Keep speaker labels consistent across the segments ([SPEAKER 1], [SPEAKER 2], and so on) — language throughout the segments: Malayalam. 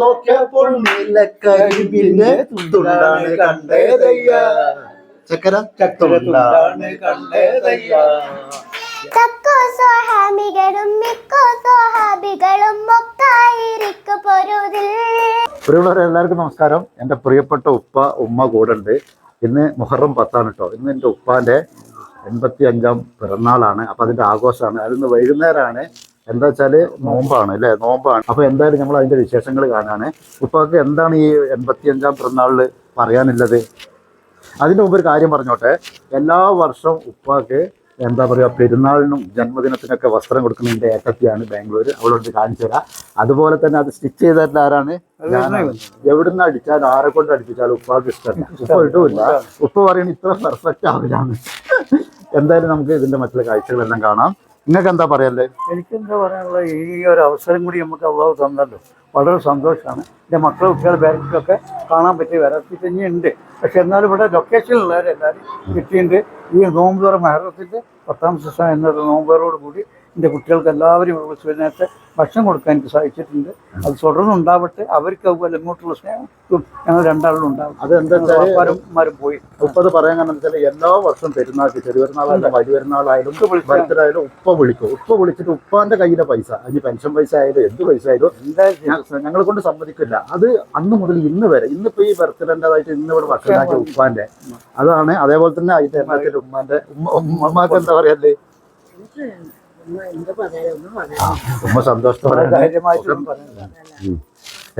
[SPEAKER 1] നോക്കിയപ്പോൾ നീലക്കരിമ്പിന്റെ തുണ്ടാണ് കണ്ടേതയ്യ. ചക്കര തുണ്ടാണ് കണ്ടേതയ്യ.
[SPEAKER 2] തക്കോ സ്വഹാമികളും മിക്കോ സ്വഹാബികളും ഒക്കായിരിക്കും പൊരുതിൽ.
[SPEAKER 1] പ്രിയമുള്ളവരെ എല്ലാവർക്കും നമസ്കാരം. എന്റെ പ്രിയപ്പെട്ട ഉപ്പ ഉമ്മ കൂടെ ഉണ്ട്. ഇന്ന് മുഹറം പത്താണ് കേട്ടോ ഇന്ന് എന്റെ ഉപ്പാന്റെ എൺപത്തി അഞ്ചാം പിറന്നാളാണ്. അപ്പം അതിന്റെ ആഘോഷമാണ്. അതിന്ന് വൈകുന്നേരമാണ് എന്താ വെച്ചാൽ നോമ്പാണ് അല്ലേ? നോമ്പാണ്. അപ്പൊ എന്തായാലും നമ്മൾ അതിന്റെ വിശേഷങ്ങൾ കാണാണ്. ഉപ്പാക്ക് എന്താണ് ഈ എൺപത്തി അഞ്ചാം പിറന്നാളിൽ പറയാനുള്ളത്? അതിന്റെ മുമ്പ് ഒരു കാര്യം പറഞ്ഞോട്ടെ. എല്ലാ വർഷവും ഉപ്പാക്ക് എന്താ പറയുക പെരുന്നാളിനും ജന്മദിനത്തിനൊക്കെ വസ്ത്രം കൊടുക്കുന്നതിന്റെ ഏട്ടത്തിയാണ് ബാംഗ്ലൂർ അവളോട് കാണിച്ചു തരാം. അതുപോലെ തന്നെ അത് സ്റ്റിച്ച് ചെയ്തിട്ട് ആരാണ്? എവിടുന്ന് അടിച്ചാൽ ആരെ കൊണ്ട് അടിപ്പിച്ചാലും ഉപ്പാക്ക് ഇഷ്ടമല്ല. ഉപ്പ ഇടില്ല. ഉപ്പ പറയുന്നത് ഇത്ര പെർഫെക്റ്റ് ആവില്ലാന്ന് എന്തായാലും നമുക്ക് ഇതിന്റെ മറ്റുള്ള കാഴ്ചകളെല്ലാം കാണാം. നിങ്ങൾക്ക് എന്താ എനിക്ക്
[SPEAKER 3] എന്താ പറയാനുള്ളത്? ഈ ഒരു അവസരം കൂടി നമുക്ക് അള്ളാഹു തന്നല്ലോ. വളരെ സന്തോഷമാണ്. എന്റെ മക്കളെ കുട്ടികളെ പേരൻസിലൊക്കെ കാണാൻ പറ്റിയ വരാത്തി തന്നെയുണ്ട് പക്ഷെ എന്നാലും ഇവിടെ ലൊക്കേഷനിലുള്ളവരെല്ലാവരും കിട്ടിയിട്ടുണ്ട്. ഈ നോമ്പ് തുറ മഹറത്തിന്റെ പത്താം ദിവസം എന്നൊരു നോമ്പറോട് കൂടി എന്റെ കുട്ടികൾക്ക് എല്ലാവരും നേരത്തെ ഭക്ഷണം കൊടുക്കാൻ എനിക്ക് സാധിച്ചിട്ടുണ്ട് അത് തുടർന്നുണ്ടാവട്ടെ അവർക്ക് അതുപോലെ ഇങ്ങോട്ടുള്ള സ്നേഹം ഞങ്ങൾ രണ്ടാളും ഉണ്ടാവും
[SPEAKER 1] അതെന്താ വെച്ചാൽ
[SPEAKER 3] വാപ്പാരും പോയി
[SPEAKER 1] ഉപ്പത് പറയാൻ കാരണം വെച്ചാൽ എല്ലാ വർഷവും പെരുന്നാൾക്ക് ചെറുപെരുന്നാളായാലും വലിയ പെരുന്നാളായാലും ബർത്ത്ഡേ ആയാലും ഉപ്പ വിളിക്കും ഉപ്പ വിളിച്ചിട്ട് ഉപ്പാന്റെ കയ്യിലെ പൈസ അതിന് പെൻഷൻ പൈസ ആയാലും എന്ത് പൈസ ആയാലും
[SPEAKER 3] എന്തായാലും
[SPEAKER 1] ഞങ്ങളെ കൊണ്ട് സമ്മതിക്കില്ല അത് അന്ന് മുതൽ ഇന്ന് വരെ ഇന്നിപ്പോ ഈ ബർത്ത്ഡേന്റെതായിട്ട് ഇന്ന് ഇവിടെ ഭക്ഷണമാക്കിയ ഉപ്പാന്റെ അതാണ് അതേപോലെ തന്നെ അതിന്റെ ഉമ്മാന്റെ ഉമ്മ എന്താ പറയല്ലേ ഉമ്മ സന്തോഷത്തോടെ.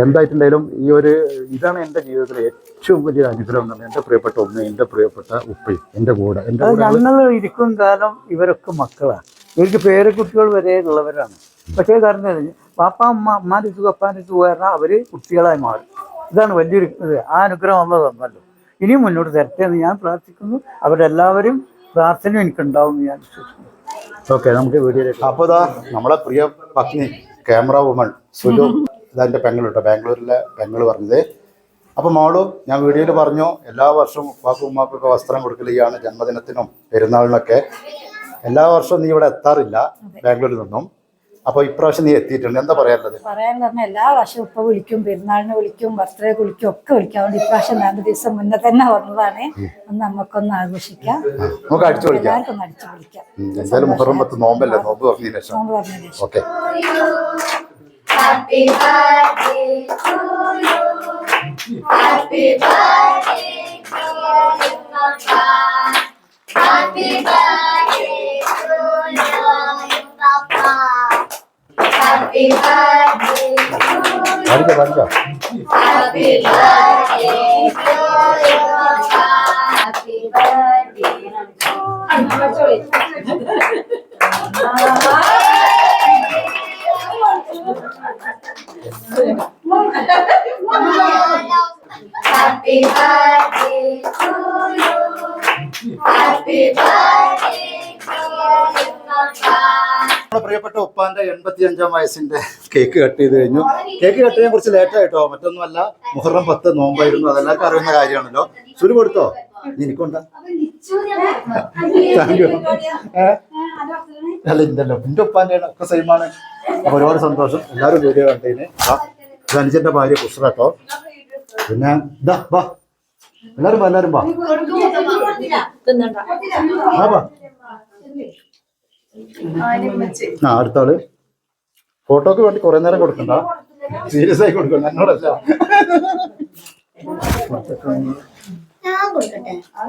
[SPEAKER 1] എന്തായിട്ടുണ്ടെങ്കിലും ഈ ഒരു ഇതാണ് എന്റെ ജീവിതത്തിലെ ഏറ്റവും വലിയ അനുഗ്രഹം എന്ന് പറഞ്ഞാൽ എന്റെ പ്രിയപ്പെട്ട ഒന്ന് എന്റെ പ്രിയപ്പെട്ട ഉപ്പയും എന്റെ കൂടെ എന്റെ
[SPEAKER 3] ഞങ്ങൾ ഇരിക്കും കാലം ഇവരൊക്കെ മക്കളാണ്. ഇവർക്ക് പേരക്കുട്ടികൾ വരെ ഉള്ളവരാണ്. പക്ഷേ കാരണം? പാപ്പ അമ്മ അമ്മാന്റെ സുഖം അപ്പാന്റെ സുഖം പറഞ്ഞാൽ അവർ കുട്ടികളായി മാറും. ഇതാണ് വലിയൊരു ഇത്. ആ അനുഗ്രഹം അമ്മ തന്നല്ലോ ഇനിയും മുന്നോട്ട് തരട്ടെ എന്ന് ഞാൻ പ്രാർത്ഥിക്കുന്നു. അവരെല്ലാവരും പ്രാർത്ഥന എനിക്കുണ്ടാവും എന്ന് ഞാൻ വിശ്വസിക്കുന്നു.
[SPEAKER 1] ഓക്കെ നമുക്ക് വീഡിയോയിലേക്ക് അപ്പോൾ ഇതാ നമ്മളെ പ്രിയ പത്നി ക്യാമറ വുമൺ സുലു ഇതാ എന്റെ പെങ്ങളുട്ടോ ബാംഗ്ലൂരിലെ പെങ്ങൾ പറഞ്ഞത്. അപ്പോൾ മോളു ഞാൻ വീഡിയോയിൽ പറഞ്ഞു എല്ലാ വർഷവും ഉപ്പാക്കും ഉമ്മാക്കൊക്കെ വസ്ത്രം കൊടുക്കലാണ് ജന്മദിനത്തിനും പെരുന്നാളിനൊക്കെ. എല്ലാ വർഷവും നീ ഇവിടെ എത്താറില്ല ബാംഗ്ലൂരിൽ നിന്നും. അപ്പോൾ ഇപ്രാവശ്യം നീ എത്തിയിട്ടുണ്ട്. എന്താ പറയാനുള്ളത്?
[SPEAKER 4] പറയാൻ പറഞ്ഞാൽ എല്ലാ വർഷവും ഇപ്പൊ വിളിക്കും പെരുന്നാളിന് വിളിക്കും ബർത്ത്ഡേ വിളിക്കും ഒക്കെ വിളിക്കും. അതുകൊണ്ട് ഇപ്രാവശ്യം രണ്ട് ദിവസം മുന്നേ തന്നെ വന്നതാണ്. ഒന്ന് നമുക്കൊന്ന് ആഘോഷിക്കാം.
[SPEAKER 1] നമുക്ക് അടിച്ചു വിളിക്കാം.
[SPEAKER 4] എല്ലാവർക്കും അടിച്ചു വിളിക്കാം.
[SPEAKER 1] എന്തായാലും മുഹറം പത്ത് നോമ്പല്ലേ? നോമ്പ് ശേഷം.
[SPEAKER 4] നോമ്പ് പറഞ്ഞതിന് ശേഷം.
[SPEAKER 1] ഓക്കെ. പഠിക്കാം പഠിക്കാം
[SPEAKER 2] Happy 말이다 말이다. Happy birthday to you. Happy
[SPEAKER 1] birthday to you. ഉപ്പാന്റെ എൺപത്തി അഞ്ചാം വയസ്സിന്റെ കേക്ക് കട്ട് ചെയ്ത് കഴിഞ്ഞു. കേക്ക് കട്ട് ചെയ്യാൻ കുറച്ച് ലേറ്റ് ആയിട്ടോ? മറ്റൊന്നുമല്ല മുഹറം പത്ത് നോമ്പായിരുന്നു. അതെല്ലാവർക്കും അറിയുന്ന കാര്യമാണല്ലോ. സുരു കൊടുത്തോ? എനിക്കുണ്ടാ. താങ്ക് യു അല്ല ഇല്ലല്ലോ. എന്റെ ഉപ്പാന്റെ ഒക്കെ സെയിമാണ് അപ്പൊ ഒരുപാട് സന്തോഷം. എല്ലാവരും വീഡിയോ കണ്ടതിന്. അനുജന്റെ ഭാര്യ കുസ്രാട്ടോ പിന്നെ ഇതാ വാ. എല്ലാരും വാ എല്ലാരും വാ. ആ വാ. ആ അടുത്താൾ. ഫോട്ടോക്ക് വേണ്ടി കുറെ നേരം കൊടുക്കണ്ട. സീരിയസ് ആയി കൊടുക്കണം എന്നോടല്ല.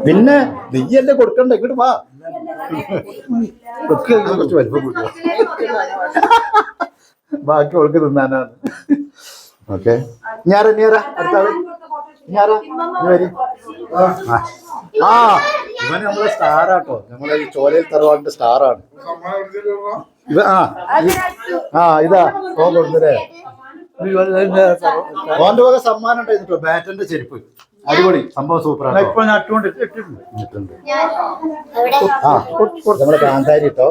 [SPEAKER 1] പിന്നെ നെയ്യല്ലേ കൊടുക്കണ്ട? ഇങ്ങോട്ട് വാ. ഒക്കെ കുറച്ച് വലിപ്പം കൂട്ടുക. ബാക്കി ഓൾക്ക് തിന്നാനാണ്. ഓക്കെ. ഞാറ ഞാറ അടുത്താൾ. ആ. ആ ഇവൻ നമ്മളെ സ്റ്റാറാട്ടോ നമ്മളെ ഈ ചോലയിൽ തറവാടിന്റെ സ്റ്റാറാണ് ഇവ ആ ആ ഇതാ. ഓ കൊടുത്തല്ലേ ഓന്റെ വക സമ്മാനം ഉണ്ടായിരുന്നു ബാറ്റന്റെ ചെരുപ്പ്. അടിപൊളി. സംഭവം സൂപ്പറാണ്
[SPEAKER 3] ഇപ്പോൾ നട്ടുകൊണ്ട് ഇട്ടിട്ടുണ്ട്.
[SPEAKER 1] ഇട്ടിട്ടുണ്ട്. ആ നമ്മളെ കാന്താരി കേട്ടോ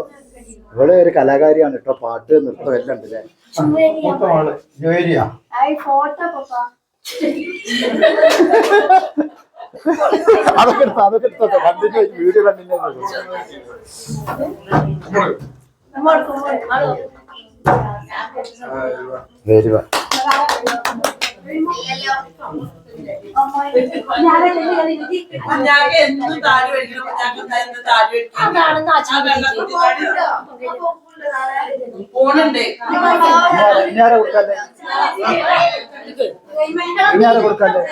[SPEAKER 1] ഇവൾ ഒരു കലാകാരിയാണ് കേട്ടോ പാട്ട് നൃത്തം എല്ലാം ഉണ്ട് അല്ലേ അതൊക്കെ എടുത്തോ അതൊക്കെ എടുത്തോ കണ്ടിന്യൂ വീഡിയോ കണ്ടിന്യൂ വെരി
[SPEAKER 5] കുഞ്ഞാക്ക് ഫോണുണ്ട്
[SPEAKER 1] കൊടുക്കാല്ലേ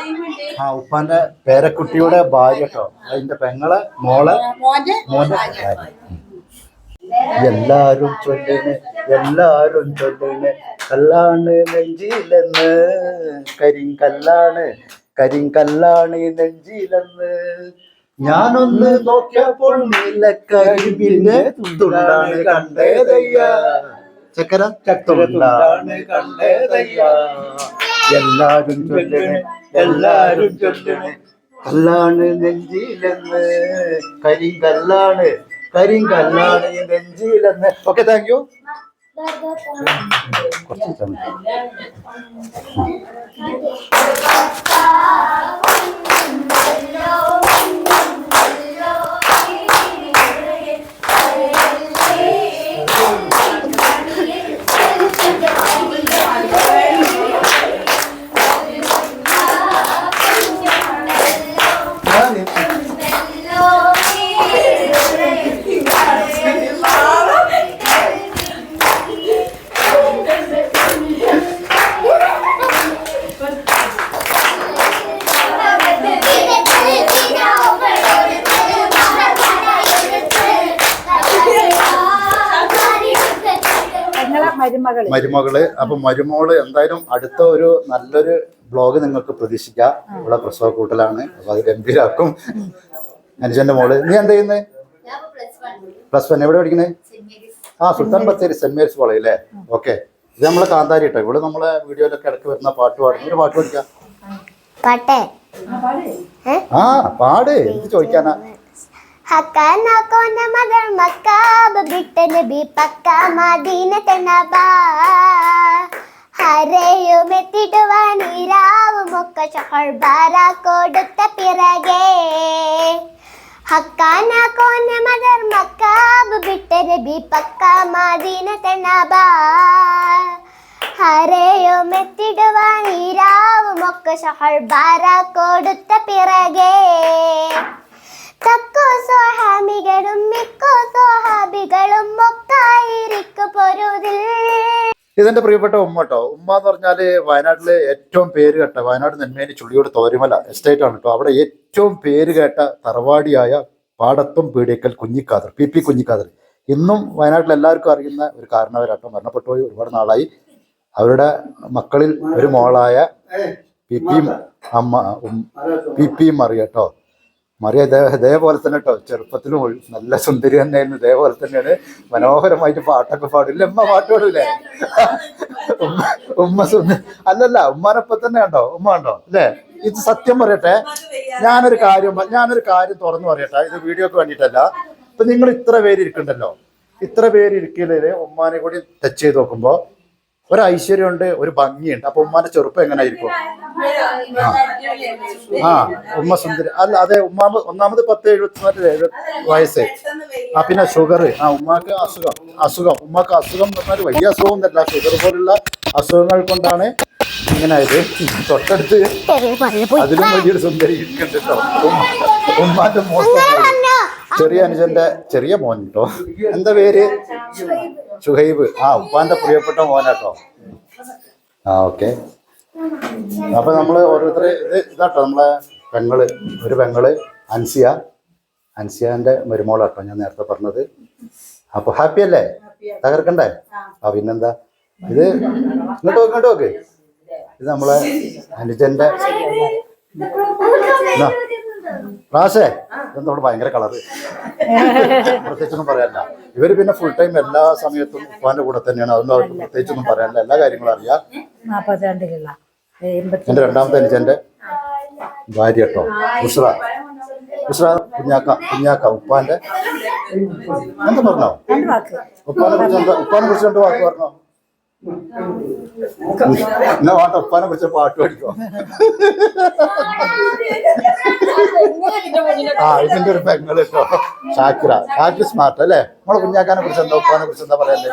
[SPEAKER 1] ആ ഉപ്പാന്റെ പേരക്കുട്ടിയുടെ ഭാര്യ കേട്ടോ അതിന്റെ പെങ്ങളെ മോളെ മോന്റെ ഭാര്യ. എല്ലാരും ചൊല്ലിന് എല്ലാരും ചൊല്ലിന് കല്ലാണ് നെഞ്ചിലെന്ന് കരിങ്കല്ലാണ് കരിങ്കല്ലാണ് നെഞ്ചിലെന്ന്. ഞാനൊന്ന് നോക്കിയപ്പോൾ നീലക്കരിമ്പിന്റെ തുണ്ടാണ് കണ്ടേതയ്യ. ചക്കര ചക്കുണ്ടാണ് കണ്ടേതയ്യ. എല്ലാരും ചൊല്ലണേ എല്ലാരും ചൊല്ലണേ. കല്ലാണ് നെഞ്ചിലെന്ന്. കരിങ്കല്ലാണ് കരിങ്കല്ലാണ് നെഞ്ചിലെന്ന്. ഓക്കെ താങ്ക് യു കുറച്ച് മരുമകൾ. അപ്പൊ മരുമോൾ എന്തായാലും അടുത്ത ഒരു നല്ലൊരു ബ്ലോഗ് നിങ്ങൾക്ക് പ്രതീക്ഷിക്കാം. ഇവിടെ പ്രസവ കൂട്ടലാണ്. അപ്പൊ അത് ഗംഭീരാക്കും. അനുജന്റെ മോൾ. നീ എന്താ ചെയ്യുന്നത് പ്ലസ് വൺ എവിടെ പഠിക്കുന്നത് ആ Sultan Bathery saint Mary's college അല്ലേ ഓക്കെ ഇത് നമ്മളെ കാന്താരി കേട്ടോ ഇവിടെ നമ്മളെ വീഡിയോയിലൊക്കെ ഇടയ്ക്ക് വരുന്ന പാട്ട് പാടും. ഒരു പാട്ട് പഠിക്കാം.
[SPEAKER 2] പാട്ടേ.
[SPEAKER 1] ആ പാട്. എന്ത് ചോദിക്കാനാ?
[SPEAKER 2] ഹക്കാന കോന മദർ മക്കാബ് ബിട്ടന ബി പക്ക മദീനത്തനബാ ഹരയുമെത്തിടുവാൻ ഇരാവുമൊക്കെ ചഹർബാര കൊടുത്ത പിറകെ ഹക്കാന കോന മദർ മക്കാബ് ബിട്ടന ബി പക്ക ഇരാവുമൊക്കെ ചഹർബാര കൊടുത്ത പിറകെ തക്കോ സ്വഹാമികളും മിക്കോ സ്വഹാബികളും പൊരുതിൽ.
[SPEAKER 1] ഇതെന്റെ പ്രിയപ്പെട്ട ഉമ്മ കേട്ടോ ഉമ്മ എന്ന് പറഞ്ഞാൽ വയനാട്ടിലെ ഏറ്റവും പേര് കേട്ട വയനാട് നെന്മേനി ചുള്ളിയോട് തോരിമല എസ്റ്റേറ്റ് ആണ് കേട്ടോ അവിടെ ഏറ്റവും പേര് കേട്ട തറവാടിയായ പാടത്തും പീടിയക്കൽ കുഞ്ഞിക്കാതർ പി പി കുഞ്ഞിക്കാതർ. ഇന്നും വയനാട്ടിൽ എല്ലാവർക്കും അറിയുന്ന ഒരു കാരണവരാട്ടോ. മരണപ്പെട്ടു പോയി ഒരുപാട് നാളായി. അവരുടെ മക്കളിൽ ഒരു മോളായ പി പി അമ്മ പി പി മറിയ കേട്ടോ മറിയ ഇതേ ഇതേപോലെ തന്നെ കേട്ടോ ചെറുപ്പത്തിലും നല്ല സുന്ദരി തന്നെയായിരുന്നു. ഇതേപോലെ തന്നെയാണ്. മനോഹരമായിട്ട് പാട്ടൊക്കെ പാടില്ല? ഉമ്മ പാട്ട് പാടില്ലേ? ഉമ്മ ഉമ്മ സുന്ദരി അല്ലല്ല ഉമ്മാനൊപ്പം തന്നെ ഉണ്ടോ? ഉമ്മ ഉണ്ടോ? അല്ലേ? ഇത് സത്യം പറയട്ടെ. ഞാനൊരു കാര്യം ഞാനൊരു കാര്യം തുറന്നു പറയട്ടെ. ഇത് വീഡിയോക്ക് വേണ്ടിയിട്ടല്ല. ഇപ്പൊ നിങ്ങൾ ഇത്ര പേര് ഇരിക്കണ്ടല്ലോ. ഇത്ര പേര് ഇരിക്കുന്നതിന് ഉമ്മാനെ കൂടി ടച്ച് ചെയ്ത് നോക്കുമ്പോ ഒരു ഐശ്വര്യമുണ്ട് ഒരു ഭംഗിയുണ്ട്. അപ്പൊ ഉമ്മാന്റെ ചെറുപ്പം എങ്ങനെയായിരിക്കും ആ ഉമ്മ സുന്ദരി. അല്ല അതെ ഉമ്മാമ ഒന്നാമത് പത്ത് എഴുപത്തിനാല് എഴുപത് വയസ്സ്. ആ പിന്നെ ഷുഗർ ആ ഉമ്മാക്ക് അസുഖം അസുഖം. ഉമ്മാക്ക് അസുഖം എന്ന് പറഞ്ഞാൽ വലിയ അസുഖം ഒന്നല്ല ഷുഗർ പോലുള്ള അസുഖങ്ങൾ കൊണ്ടാണ് ഇങ്ങനെ ആയത് തൊട്ടടുത്ത് അതിലും വലിയൊരു സുന്ദരി ഉമ്മാന്റെ മോശം ചെറിയ അനുജന്റെ ചെറിയ മോൻ കേട്ടോ എന്താ പേര്? ഷുഹൈബ് ആ ഉപ്പാന്റെ പ്രിയപ്പെട്ട മോനാട്ടോ. ആ ഓക്കെ. അപ്പൊ നമ്മൾ ഓരോരുത്തരെ ഇത് ഇതാട്ടോ നമ്മളെ പെങ്ങൾ ഒരു പെങ്ങൾ അൻസിയ. അൻസിയാന്റെ മരുമോളാട്ടോ ഞാൻ നേരത്തെ പറഞ്ഞത്. അപ്പൊ ഹാപ്പി അല്ലേ? തകർക്കണ്ടേ? ആ പിന്നെന്താ? ഇത് ഇങ്ങോട്ട് നോക്ക് ഇങ്ങോട്ട് നോക്ക്. ഇത് നമ്മളെ അനുജന്റെ റാഷേ ഇതെന്തോട് ഭയങ്കര കളറ് പ്രത്യേകിച്ചൊന്നും പറയാനില്ല. ഇവർ പിന്നെ ഫുൾ ടൈം എല്ലാ സമയത്തും ഉപ്പാന്റെ കൂടെ തന്നെയാണ്. അതൊന്നും അവർക്ക് പ്രത്യേകിച്ചൊന്നും പറയാനില്ല. എല്ലാ കാര്യങ്ങളും അറിയാം. എന്റെ രണ്ടാമത്തെ അനുജന്റെ ഭാര്യ കേട്ടോ ഉസ്ര ഉസ്ര കുഞ്ഞാക്ക കുഞ്ഞാക്ക ഉപ്പാന്റെ? എന്താ പറഞ്ഞോ? ഉപ്പാനെ കുറിച്ച് ഉപ്പാനെ കുറിച്ച് രണ്ട് വാക്ക് പറഞ്ഞോ? എന്നാ കുറിച്ച് പാട്ട് പഠിക്കോ. ആ ഇതിന്റെ ഒരു പെങ്ങൾ കേട്ടോ. ഷാക്കിറ ഷാക്കി സ്മാർട്ട് അല്ലേ? നമ്മളെ കുഞ്ഞാക്കാനെ കുറിച്ച് എന്താ ഉപ്പാനെ കുറിച്ച് എന്താ പറയണ്ടേ.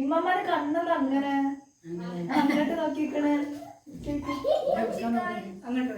[SPEAKER 6] ഇമ്മമാര് കണ്ണത് അങ്ങനെ അങ്ങോട്ട് നോക്കിക്കണേ. അങ്ങോട്ട്